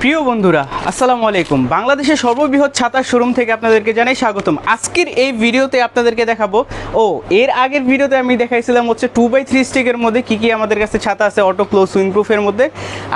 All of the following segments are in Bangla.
প্রিয় বন্ধুরা, আসসালামু আলাইকুম। বাংলাদেশের সর্ববৃহৎ ছাতার শোরুম থেকে আপনাদেরকে জানাই স্বাগতম। আজকের এই ভিডিওতে আপনাদেরকে দেখাবো, ও, এর আগের ভিডিওতে আমি দেখাইছিলাম হচ্ছে টু বাই থ্রি স্টিকের মধ্যে কী কী আমাদের কাছে ছাতা আছে অটো ক্লোজ উইনপ্রুফের মধ্যে।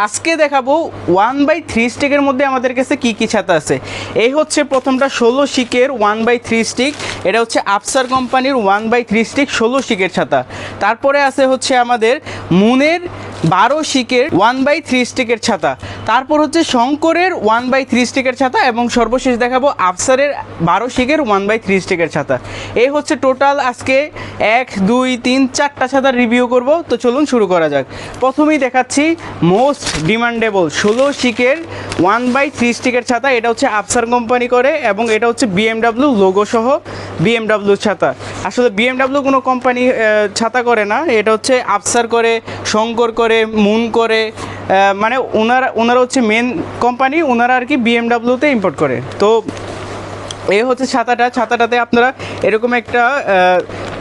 আজকে দেখাবো ওয়ান বাই থ্রি স্টিকের মধ্যে আমাদের কাছে কী কী ছাতা আছে। এই হচ্ছে প্রথমটা ষোলো শিকের ওয়ান বাই থ্রি স্টিক এটা হচ্ছে আফসার কোম্পানির ওয়ান বাই থ্রি স্টিক ষোলো শিকের ছাতা। তারপরে আছে হচ্ছে আমাদের মুনের বারো শিকের ওয়ান বাই থ্রি স্টিকের ছাতা। তারপর হচ্ছে শঙ্করের ওয়ান বাই থ্রি স্টিকের ছাতা এবং সর্বশেষ দেখাবো আফসারের বারো শিকের ওয়ান বাই থ্রি স্টিকের ছাতা। এই হচ্ছে টোটাল আজকে এক, দুই, তিন, চারটা ছাতার রিভিউ করব। তো চলুন শুরু করা যাক। প্রথমেই দেখাচ্ছি মোস্ট ডিমান্ডেবল ষোলো শিকের ওয়ান বাই থ্রি স্টিকের ছাতা। এটা হচ্ছে আফসার কোম্পানি করে এবং এটা হচ্ছে বিএমডাব্লিউ লোগো সহ বিএমডাব্লিউ ছাতা। আসলে বিএমডাব্লিউ কোনো কোম্পানি ছাতা করে না। এটা হচ্ছে আফসার করে, শঙ্কর করে মুন করে মানে ওনারা ওনারা হচ্ছে মেন কোম্পানি ওনারা আর কি বিএমডাব্লিউতে ইম্পোর্ট করে। তো এই হচ্ছে ছাতাটা। ছাতাটাতে আপনারা এরকম একটা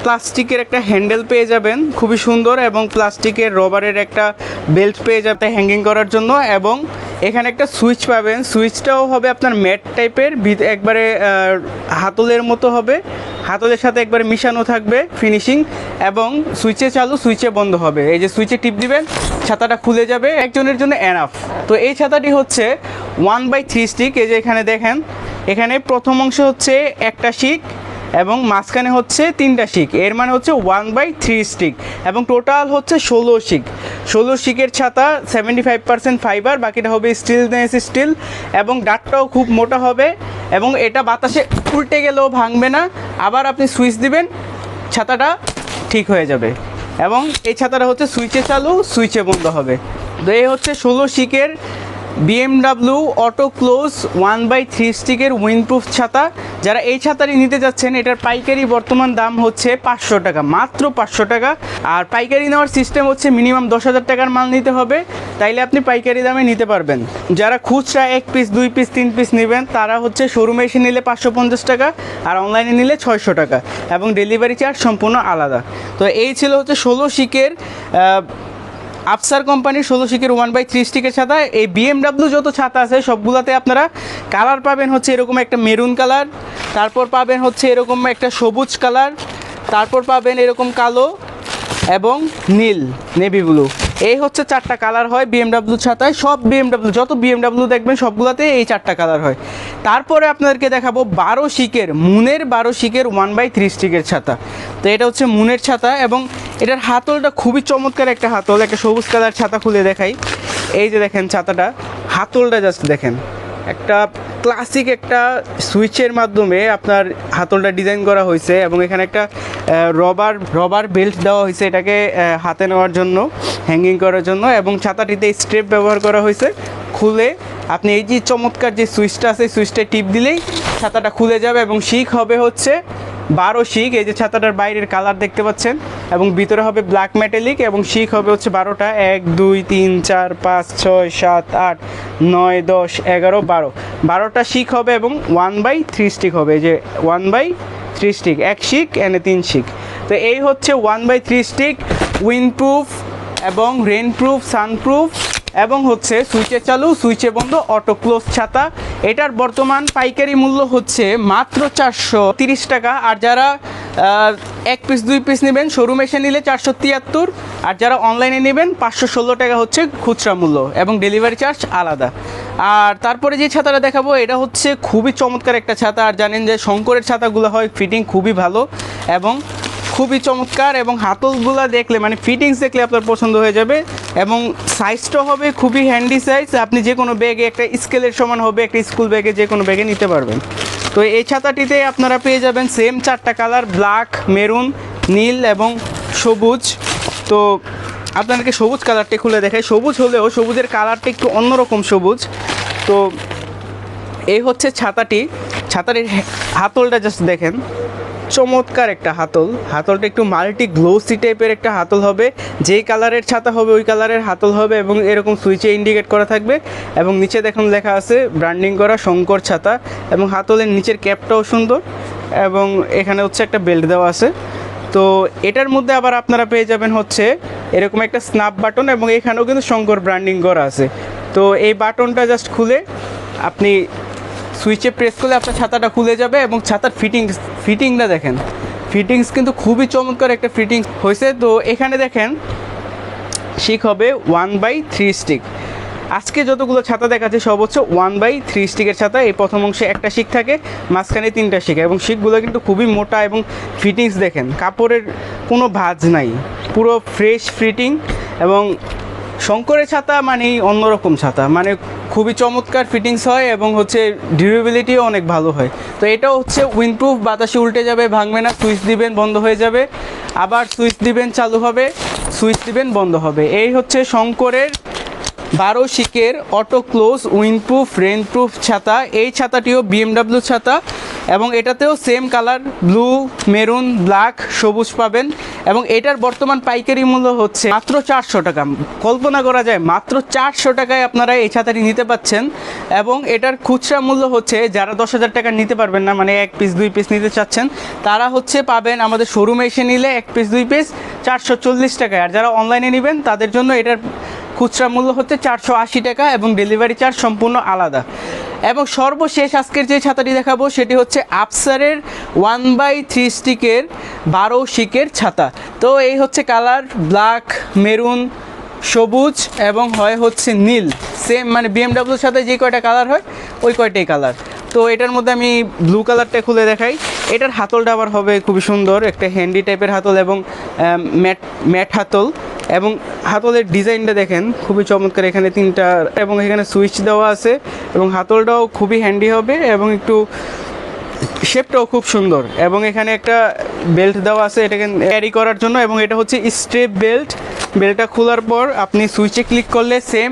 প্লাস্টিকের একটা হ্যান্ডেল পেয়ে যাবেন, খুবই সুন্দর এবং প্লাস্টিকের রবারের একটা বেল্ট পেয়ে যাবে হ্যাঙ্গিং করার জন্য এবং এখানে একটা সুইচ পাবেন। সুইচটাও হবে আপনার ম্যাট টাইপের একবারে হাতলের মতো হবে। হাতলের সাথে একবারে মিশানো থাকবে ফিনিশিং এবং সুইচে চালু, সুইচে বন্ধ হবে। এই যে সুইচে টিপ দিবেন, ছাতাটা খুলে যাবে, একজনের জন্য এনাফ তো এই ছাতাটি হচ্ছে ওয়ান বাই থ্রি স্টিক এই যে এখানে দেখেন, এখানে প্রথম অংশ হচ্ছে একটা শিক এবং মাঝখানে হচ্ছে তিনটা শিক এর মানে হচ্ছে ওয়ান বাই থ্রি স্টিক এবং টোটাল হচ্ছে ষোলো শিক ষোলো শিকের ছাতা সেভেন্টি ফাইভ পার্সেন্ট ফাইবার বাকিটা হবে স্টিল নেস স্টিল এবং ডাটটাও খুব মোটা হবে, এবং এটা বাতাসে উল্টে গেলেও ভাঙবে না। আবার আপনি সুইচ দিবেন, ছাতাটা ঠিক হয়ে যাবে। এবং এই ছাতাটা হচ্ছে সুইচে চালু, সুইচে বন্ধ হবে। তো এই হচ্ছে ষোলো শিকের BMW auto close one by three স্টিকের windproof ছাতা। যারা এই ছাতাটি নিতে যাচ্ছেন, এটার পাইকারি বর্তমান দাম হচ্ছে পাঁচশো টাকা, মাত্র পাঁচশো টাকা। আর পাইকারি নেওয়ার সিস্টেম হচ্ছে মিনিমাম দশ হাজার টাকার মাল নিতে হবে। তাইলে আপনি পাইকারি দামে নিতে পারবেন। যারা খুচরা এক পিস দুই পিস তিন পিস নেবেন, তারা হচ্ছে শোরুমে এসে নিলে পাঁচশো পঞ্চাশ টাকা, আর অনলাইনে নিলে ছয়শো টাকা। এবং ডেলিভারি চার্জ সম্পূর্ণ আলাদা। তো এই ছিল হচ্ছে ষোলো শিকের আফসার কোম্পানির ষোলো শিকের ওয়ান বাই থ্রি স্টিকের ছাতা। এই বিএমডাব্লিউ যত ছাতা আছে, সবগুলোতে আপনারা কালার পাবেন হচ্ছে এরকম একটা মেরুন কালার তারপর পাবেন হচ্ছে এরকম একটা সবুজ কালার তারপর পাবেন এরকম কালো এবং নীল নেভি ব্লু এই হচ্ছে চারটা কালার হয় বিএমডাব্লিউ ছাতায়। সব বিএমডাব্লিউ যত বিএমডাব্লিউ দেখবেন, সবগুলোতে এই চারটা কালার হয়। তারপরে আপনাদেরকে দেখাবো বারো শিকের মুনের বারো শিকের ওয়ান বাই থ্রি স্টিকের ছাতা। তো এটা হচ্ছে মুনের ছাতা এবং এটার হাতলটা খুবই চমৎকার একটা হাতল, একটা সবুজ কালার ছাতা খুলে দেখাই। এই যে দেখেন ছাতাটা, হাতলটা জাস্ট দেখেন। একটা ক্লাসিক একটা সুইচের মাধ্যমে আপনার হাতলটা ডিজাইন করা হয়েছে এবং এখানে একটা রবার রবার বেল্ট দেওয়া হয়েছে এটাকে হাতে নেওয়ার জন্য হ্যাঙ্গিং করার জন্য এবং ছাতাটিতে স্ট্রেপ ব্যবহার করা হয়েছে। খুলে আপনি এই যে চমৎকার যে সুইচটা আছে সুইচটা টিপ দিলেই ছাতাটা খুলে যাবে এবং শিখ হবে হচ্ছে বারো শিক এই যে ছাতাটার বাইরের কালার দেখতে পাচ্ছেন, এবং ভিতরে হবে ব্ল্যাক মেটালিক এবং শিক হবে হচ্ছে বারোটা। এক, দুই, তিন, চার, পাঁচ, ছয়, সাত, আট, নয়, দশ, এগারো, বারো। বারোটা শিক হবে এবং ওয়ান বাই থ্রি স্টিক হবে, এই যে ওয়ান বাই থ্রি স্টিক এক শিক এনে তিন শিক তো এই হচ্ছে one by three stick windproof এবং রেনপ্রুফ সানপ্রুফ এবং হচ্ছে সুইচে চালু, সুইচে বন্ধ, অটো ক্লোজ ছাতা। এটার বর্তমান পাইকারি মূল্য হচ্ছে মাত্র চারশো তিরিশ টাকা। আর যারা এক পিস, দুই পিস নেবেন শোরুম এসে নিলে চারশো তিয়াত্তর। আর যারা অনলাইনে নেবেন, পাঁচশো ষোলো টাকা হচ্ছে খুচরা মূল্য এবং ডেলিভারি চার্জ আলাদা। আর তারপরে যে ছাতাটা দেখাবো, এটা হচ্ছে খুবই চমৎকার একটা ছাতা। আর জানেন যে শঙ্করের ছাতাগুলো হয় ফিটিং খুবই ভালো এবং খুবই চমৎকার এবং হাতলগুলো দেখলে মানে ফিটিংস দেখলে আপনার পছন্দ হয়ে যাবে এবং সাইজটা হবে খুবই হ্যান্ডি সাইজ আপনি যে কোনো ব্যাগে একটা স্কেলের সমান হবে, একটা স্কুল ব্যাগে যে কোনো ব্যাগে নিতে পারবেন। তো এই ছাতাটিতে আপনারা পেয়ে যাবেন সেম চারটা কালার ব্ল্যাক মেরুন নীল এবং সবুজ। তো আপনাদেরকে সবুজ কালারটি খুলে দেখাই। সবুজ হলেও সবুজের কালারটা একটু অন্যরকম সবুজ। তো এই হচ্ছে ছাতাটি। ছাতাটির হাতলটা জাস্ট দেখেন। চমৎকার একটা হাতল। হাতলটা একটু মাল্টি গ্লোসি টাইপের একটা হাতল হবে। যেই কালারের ছাতা হবে, ওই কালারের হাতল হবে এবং এরকম সুইচে ইন্ডিকেট করা থাকবে। এবং নিচে দেখুন লেখা আছে ব্র্যান্ডিং করা শঙ্কর ছাতা এবং হাতলের নিচের ক্যাপটাও সুন্দর এবং এখানে হচ্ছে একটা বেল্ট দেওয়া আছে। তো এটার মধ্যে আবার আপনারা পেয়ে যাবেন হচ্ছে এরকম একটা স্ন্যাপ বাটন এবং এখানেও কিন্তু শঙ্কর ব্র্যান্ডিং করা আছে। তো এই বাটনটা জাস্ট খুলে আপনি সুইচে প্রেস করলে আপনার ছাতাটা খুলে যাবে এবং ছাতার ফিটিংস ফিটিংটা দেখেন। ফিটিংস কিন্তু খুবই চমৎকার একটা ফিটিংস হয়েছে। তো এখানে দেখেন শিক হবে ওয়ান বাই থ্রি স্টিক আজকে যতগুলো ছাতা দেখাচ্ছে সব হচ্ছে ওয়ান বাই থ্রি স্টিকের ছাতা। এই প্রথম অংশে একটা শিক থাকে, মাঝখানে তিনটা শিক এবং শিকগুলো কিন্তু খুবই মোটা এবং ফিটিংস দেখেন। কাপড়ের কোনো ভাজ নাই। পুরো ফ্রেশ ফিটিং এবং শঙ্করের ছাতা মানে অন্যরকম ছাতা। মানে খুবই চমৎকার ফিটিংস হয় এবং হচ্ছে ডিউরেবিলিটিও অনেক ভালো হয়। তো এটা হচ্ছে উইন্ডপ্রুফ বাতাসে উল্টে যাবে, ভাঙবে না, সুইচ দিবেন, বন্ধ হয়ে যাবে। আবার সুইচ দিবেন, চালু হবে, সুইচ দিবেন, বন্ধ হবে। এই হচ্ছে শঙ্করের বারো শিকের অটো ক্লোজ উইন্ডপ্রুফ রেনপ্রুফ ছাতা। এই ছাতাটিও বিএমডাব্লিউ ছাতা এবং এটাতেও same colour blue maroon black সবুজ পাবেন এবং এটার বর্তমান পাইকারি মূল্য হচ্ছে মাত্র চারশো টাকা। কল্পনা করা যায়, মাত্র চারশো টাকায় আপনারা এই ছাতাটি নিতে পাচ্ছেন এবং এটার খুচরা মূল্য হচ্ছে, যারা দশ হাজার টাকা নিতে পারবেন না মানে এক পিস দুই পিস নিতে চাচ্ছেন, তারা হচ্ছে পাবেন আমাদের শোরুমে এসে নিলে এক পিস দুই পিস চারশো চল্লিশ টাকায়। আর যারা অনলাইনে নেবেন, তাদের জন্য এটার খুচরা মূল্য হচ্ছে চারশো আশি টাকা এবং ডেলিভারি চার্জ সম্পূর্ণ আলাদা। এবং সর্বশেষ আজকের যে ছাতাটি দেখাবো, সেটি হচ্ছে আফসারের ওয়ান বাই থ্রি স্টিকের বারো শিকের ছাতা। তো এই হচ্ছে কালার ব্ল্যাক মেরুন সবুজ এবং হয় হচ্ছে নীল। সেম মানে বিএমডাব্লিউর সাথে যে কয়টা কালার হয়, ওই কয়টাই কালার তো এটার মধ্যে আমি ব্লু কালারটা খুলে দেখাই। এটার হাতলটা আবার হবে খুবই সুন্দর, একটা হ্যান্ডি টাইপের হাতল এবং ম্যাট ম্যাট হাতল। এবং হাতলের ডিজাইনটা দেখেন, খুবই চমৎকার। এখানে তিনটা এবং এখানে সুইচ দেওয়া আছে এবং হাতলটাও খুবই হ্যান্ডি হবে এবং একটু শেপটাও খুব সুন্দর। এবং এখানে একটা বেল্ট দেওয়া আছে, এটাকে ক্যারি করার জন্য এবং এটা হচ্ছে স্ট্রেপ বেল্ট বেল্টটা খোলার পর আপনি সুইচে ক্লিক করলে সেম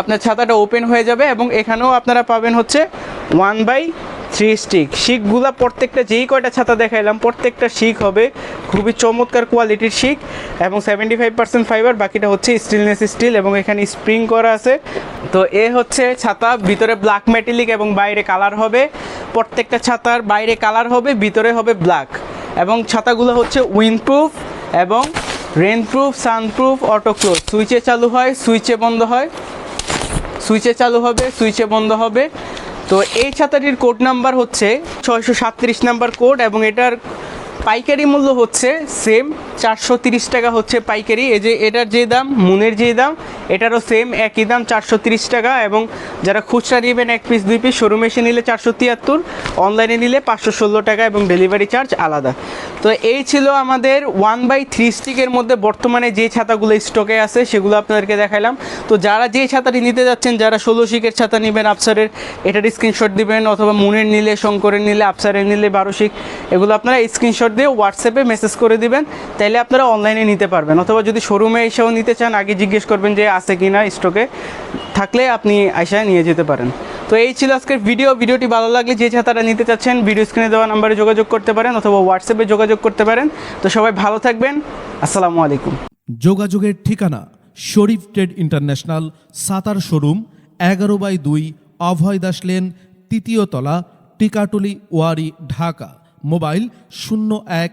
আপনার ছাতাটা ওপেন হয়ে যাবে এবং এখানেও আপনারা পাবেন হচ্ছে ওয়ান বাই থ্রি স্টিক শিকগুলা প্রত্যেকটা যেই কয়টা ছাতা দেখাইলাম, প্রত্যেকটা শিক হবে খুবই চমৎকার কোয়ালিটির শিক এবং সেভেন্টি ফাইভ পার্সেন্ট ফাইবার বাকিটা হচ্ছে স্টিলনেস স্টিল এবং এখানে স্প্রিং করা আছে। তো এ হচ্ছে ছাতা, ভিতরে ব্ল্যাক মেটেলিক এবং বাইরে কালার হবে। প্রত্যেকটা ছাতার বাইরে কালার হবে, ভিতরে হবে ব্ল্যাক এবং ছাতাগুলো হচ্ছে উইন্ডপ্রুফ এবং রেনপ্রুফ সানপ্রুফ অটো ক্লোজ সুইচে চালু হয়, সুইচে বন্ধ হয়। সুইচে চালু হবে, সুইচে বন্ধ হবে। তো এই ছাতাটির কোড নাম্বার হচ্ছে ছয়শো সাতত্রিশ নাম্বার কোড এবং এটার পাইকারি মূল্য হচ্ছে সেম চারশো তিরিশ টাকা হচ্ছে পাইকারি। এই যে এটার যে দাম, মুনের যে দাম, এটারও সেম একই দাম, চারশো তিরিশ টাকা এবং যারা খুচরা নেবেন এক পিস দুই পিস শোরুমে এসে নিলে চারশো তিয়াত্তর অনলাইনে নিলে পাঁচশো ষোলো টাকা এবং ডেলিভারি চার্জ আলাদা। তো এই ছিল আমাদের ওয়ান বাই থ্রি স্টিকের মধ্যে বর্তমানে যে ছাতাগুলো স্টকে আছে, সেগুলো আপনাদেরকে দেখালাম তো যারা যে ছাতাটি নিতে যাচ্ছেন, যারা ষোলো শিকের ছাতা নেবেন আপসারের এটার স্ক্রিনশট দিবেন অথবা মুনের নিলে, শঙ্করের নিলে আপসারের নিলে বারো শিক এগুলো আপনারা স্ক্রিনশট দিয়ে হোয়াটসঅ্যাপে মেসেজ করে দিবেন। তাইলে আপনারা অনলাইনে নিতে পারবেন। অথবা যদি শোরুমে এসেও নিতে চান, আগে জিজ্ঞেস করবেন যে আছে কি না স্টকে থাকলে আপনি আইসায় নিয়ে যেতে পারেন। তো এই ছিল আজকের ভিডিও ভিডিওটি ভালো লাগলে যে ছাতাটা নিতে চাচ্ছেন ভিডিও স্ক্রিনে দেওয়া নাম্বারে যোগাযোগ করতে পারেন অথবা হোয়াটসঅ্যাপে যোগাযোগ করতে পারেন। তো সবাই ভালো থাকবেন। আসসালামু আলাইকুম। যোগাযোগের ঠিকানা Sharif trade international, Sattar showroom, এগারো বাই দুই, অভয় দাস লেন, তৃতীয় তলা, টিকাটুলি, ওয়ারি, ঢাকা। মোবাইল শূন্য এক